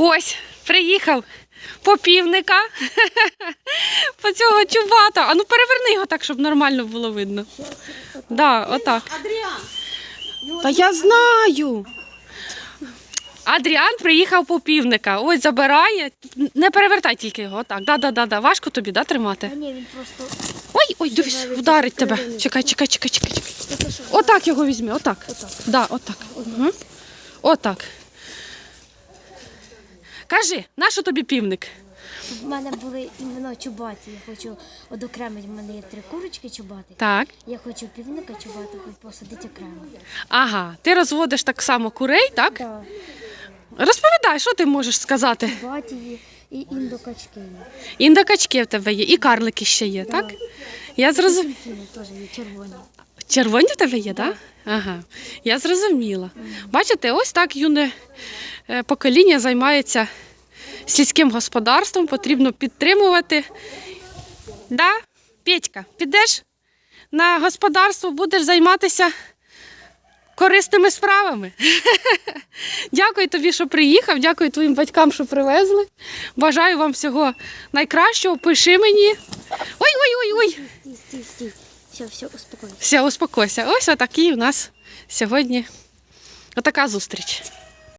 Ось, приїхав попівника по цього чубата. А ну переверни його так, щоб нормально було видно. Да, отак. Адріан! Та я знаю. Адріан приїхав по півника. Ось забирає. Не перевертай тільки його. Отак. Да, да, да, да. Важко тобі, да, тримати? Ні, він просто. Ой, ой, дивись, вдарить тебе. Чекай, чекай, чекай, чекай. чекай. Отак його візьми, отак. Отак. Да, отак. Угу. Отак. Кажи, нащо тобі півник? В мене були іменно чубаті. Я хочу одокремити. В мене є три курочки чубати. Так. Я хочу півника чубати, хоч посадити окремо. Ага, ти розводиш так само курей, так? Так. Розповідай, що ти можеш сказати? Чубаті і індокачки. Індокачки в тебе є, і карлики ще є, так? Я зрозуміла. Теж є червоні. Червоні в тебе є, так? Ага. Я зрозуміла. Бачите, ось так юне е, покоління займається сільським господарством, потрібно підтримувати. Да? Петька, підеш на господарство, будеш займатися корисними справами. Дякую тобі, що приїхав, дякую твоїм батькам, що привезли. Бажаю вам всього найкращого. Пиши мені. Ой-ой-ой-ой. Все, все, успокойся. Все, успокойся. Ось отакий у нас сьогодні отака зустріч.